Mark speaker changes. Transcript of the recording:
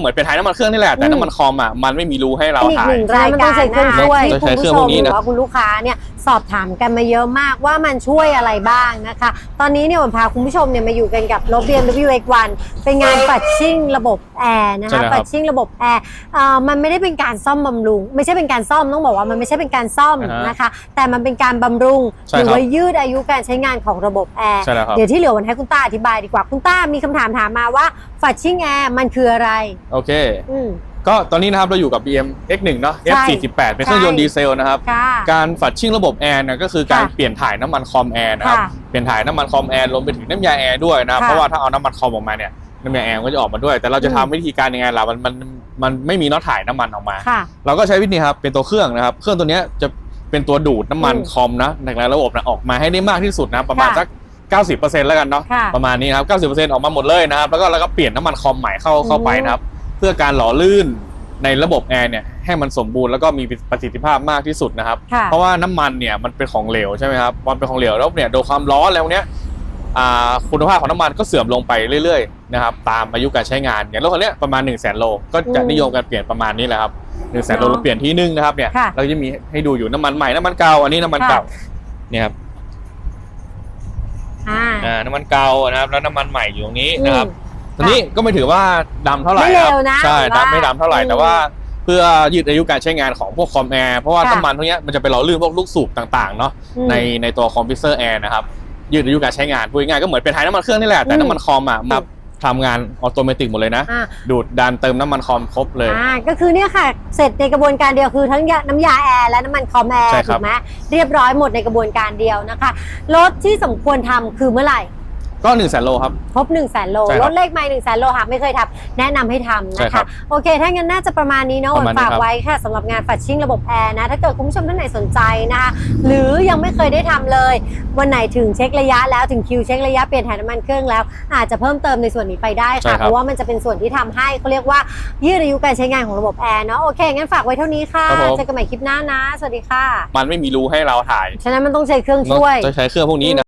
Speaker 1: เหมือนเป็นท้ายน้ำมันเครื่องนี่แหละแต่
Speaker 2: อืม
Speaker 1: น้ำมันคอมอะมันไม่มีรูให้เรา
Speaker 2: เป็นอีก
Speaker 1: ถ่า
Speaker 2: ห
Speaker 1: ย
Speaker 2: นึ่งรายการ
Speaker 3: ใช้เครื่อง
Speaker 2: นะคะ
Speaker 3: ช่วย
Speaker 2: ที่
Speaker 1: ใช้
Speaker 2: คุณ
Speaker 1: เครื่
Speaker 2: ผู้
Speaker 1: องพวกนี้
Speaker 2: ชมห
Speaker 1: นะ
Speaker 2: รือว่าคุณลูกค้าเนี่ยสอบถามกันมาเยอะมากว่ามันช่วยอะไรบ้างนะคะ ตอนนี้เนี่ยผมพาคุณผู้ชมเนี่ยมาอยู่กันกับรถ BMW X1 เป็นงานปัดชิ่งระบบแอร์นะ
Speaker 1: ใช่
Speaker 2: คะ
Speaker 1: แล้วครับ
Speaker 2: ปัดชิ่งระบบแอร์เอ่อมันไม่ได้เป็นการซ่อมบำรุง ไม่ใช่เป็นการซ่อมต้องบอกว่ามันไม่ใช่เป็นการซ่อม
Speaker 1: อ่าฮะ
Speaker 2: นะคะ แต่มันเป็นการบำรุง
Speaker 1: ใช่
Speaker 2: หรือ
Speaker 1: ครับ
Speaker 2: ว่ายืดอายุการใช้งานของระบบแอร์
Speaker 1: ใช่แล้วครับ
Speaker 2: เดี๋ยวที่เหลือวันให้คุณต้าอธิบายดีกว่าคุณต้ามีคำถามถามมาว่าฝัดชิ่งแอร์มันคืออะไร
Speaker 1: โอเค
Speaker 2: อืม
Speaker 1: ก็ตอนนี้นะครับเราอยู่กับ BM X1 เนาะ
Speaker 2: ใช่
Speaker 1: F48 เป็นเครื่องยนต์
Speaker 2: ใช่
Speaker 1: ดีเซลนะครับ
Speaker 2: ค่ะ
Speaker 1: การฝัดชิ่งระบบแอร์เนี่ยก็คือการ
Speaker 2: ค่ะ
Speaker 1: เปลี่ยนถ่ายน้ำมันคอมแอร์นะครับ
Speaker 2: ค่ะ
Speaker 1: เปลี่ยนถ่ายน้ำมันคอมแอร์รวมไปถึงน้ำยาแอร์ด้วยนะครับ
Speaker 2: ค่ะ
Speaker 1: เพราะว่าถ้าเอาน้ำมันคอมออกมาเนี่ยน้ำยาแอร์มันก็จะออกมาด้วย แต่เราจะ
Speaker 2: อื
Speaker 1: ทำ
Speaker 2: ม
Speaker 1: วิธีการยังไงล่ะมันมันมันไม่มีน็อตถ่ายน้ำมันออกมา
Speaker 2: ค่ะ
Speaker 1: เราก็ใช้วิธีครับเป็นตัวเครื่องนะครับ เครื่องตัวเนี้ยจะเป็นตัวดูดน้ำมัน
Speaker 2: อืม
Speaker 1: คอมนะในระบบนะออกมาให้ได้มากที่สุดนะประมาณ
Speaker 2: ค่ะ
Speaker 1: สัก 90%แล้วกันเนาะ
Speaker 2: ค่ะ
Speaker 1: ประมาณนี้นะครับ90%ออกมาหมดเลยนะครับแล้วก็เราก็เปลี่ยนน้ำมันคอมใหม่เข้าเข้าไปนะครับ เพื่อการหล่อลื่นในระบบแอร์เนี่ยให้มันสมบูรณ์แล้วก็มีประสิทธิภาพมากที่สุดนะครับ
Speaker 2: ค่ะ
Speaker 1: เพราะว่าน้ำมันเนี่ยมันเป็นของเหลวใช่ไหมครับมันเป็นของเหลวแล้วเนี่ยโดนความร้อนแล้วเนี้ยอ่าคุณภาพของน้ำมันก็เสื่อมลงไปเรื่อยๆนะครับตามอายุการใช้งานอย่างรถคันเนี้ยประมาณ1นึ่งแสนโลก็จะ
Speaker 2: อืม
Speaker 1: นิยมการเปลี่ยนประมาณนี้แหละครับหนึ่งแสนโล
Speaker 2: เนอะ
Speaker 1: เราเปลี่ยนที่นึงนะครับเนี่ย
Speaker 2: ค่ะ
Speaker 1: เราจะมีให้ดูอยู่น้ำมันใหม่น้ำมันเก่าอันนี้น้ำมัน
Speaker 2: ค่ะ
Speaker 1: เก่าเนี่ยครับ
Speaker 2: อ่า
Speaker 1: อ่าน้ำมันเก่านะครับแล้วน้ำมันใหม่อยู่ตรงนี้นะครับ
Speaker 2: อืม
Speaker 1: ตอนนี้ก็ไม่ถือว่าดำเท่าไหร่
Speaker 2: ไม่
Speaker 1: ค
Speaker 2: เร็
Speaker 1: รับ
Speaker 2: วนะ
Speaker 1: ใช่
Speaker 2: ผมว่า
Speaker 1: ดำไม่ดำเท่าไหร่
Speaker 2: อืม
Speaker 1: แต่ว่าเพื่อยืดอายุการใช้งานของพวกคอมแอร์เพราะว่า
Speaker 2: ค่ะ
Speaker 1: น้ำมันพวกเนี้ยมันจะไปหล่อลื่นพวกลูกสูบต่างๆเนาะ
Speaker 2: อืม
Speaker 1: ในในตัวคอมพิวเตอร์แอร์นะครับยืดอายุการใช้งานพูดง่ายๆก็เหมือนเป็นท้ายน้ำมันเครื่องนี่แหละแต่
Speaker 2: อืม
Speaker 1: น้ำมันคอมอะมาทำงานออโตเมติกหมดเลยนะ
Speaker 2: อ่า
Speaker 1: ดูดดันเติมน้ำมันคอมครบเลย
Speaker 2: อ่าก็คือเนี่ยค่ะ เสร็จในกระบวนการเดียวคือทั้งยาน้ำยาแอร์และน้ำมันคอมแอร์
Speaker 1: ใช่ครั
Speaker 2: ถู
Speaker 1: บ
Speaker 2: กไหมเรียบร้อยหมดในกระบวนการเดียวนะคะรถที่สมควรทำคือเมื่อไหร่
Speaker 1: ก็หนึ่งแสนโลครับ
Speaker 2: ครบ1นึ่งแสนโล
Speaker 1: ใช่ครับ
Speaker 2: รถเลขไม่หนึ่งแสนโลหากไม่เคยทำแนะนำให้ทำ
Speaker 1: ใช่
Speaker 2: นะ
Speaker 1: ครั
Speaker 2: คะ
Speaker 1: บ
Speaker 2: โอเค ถ้างั้นน่าจะประมาณนี้เนาะ
Speaker 1: ประมาณนี้
Speaker 2: ฝาก
Speaker 1: ครับ
Speaker 2: ไว้ค่ะสำหรับงานฝัดชิ่งระบบแอร์นะ ถ้าเกิดคุณผู้ชมท่านไหนสนใจนะคะ หรือยังไม่เคยได้ทำเลย วันไหนถึงเช็คระยะแล้วถึงคิวเช็คระยะเปลี่ยนถ่ายน้ำมันเครื่องแล้ว อาจจะเพิ่มเติมในส่วนนี้ไปได้
Speaker 1: ใช่ครั
Speaker 2: ค่ะ
Speaker 1: บ
Speaker 2: เพราะว่ามันจะเป็นส่วนที่ทำให้เขาเรียกว่ายืดอายุการใช้งานของระบบแอร์เนาะโอเคงั้นฝากไว้เท่านี้ค่ะ
Speaker 1: ครับผม
Speaker 2: เจอกันใหม่คลิปหน้านะ สวัสดีค่ะ
Speaker 1: มันไม่มีรูให้เราถ่าย
Speaker 2: ฉะนั้นมันต้องใช้เครื่องช่วย
Speaker 1: จะใช้เครื่องพวกนี้นะ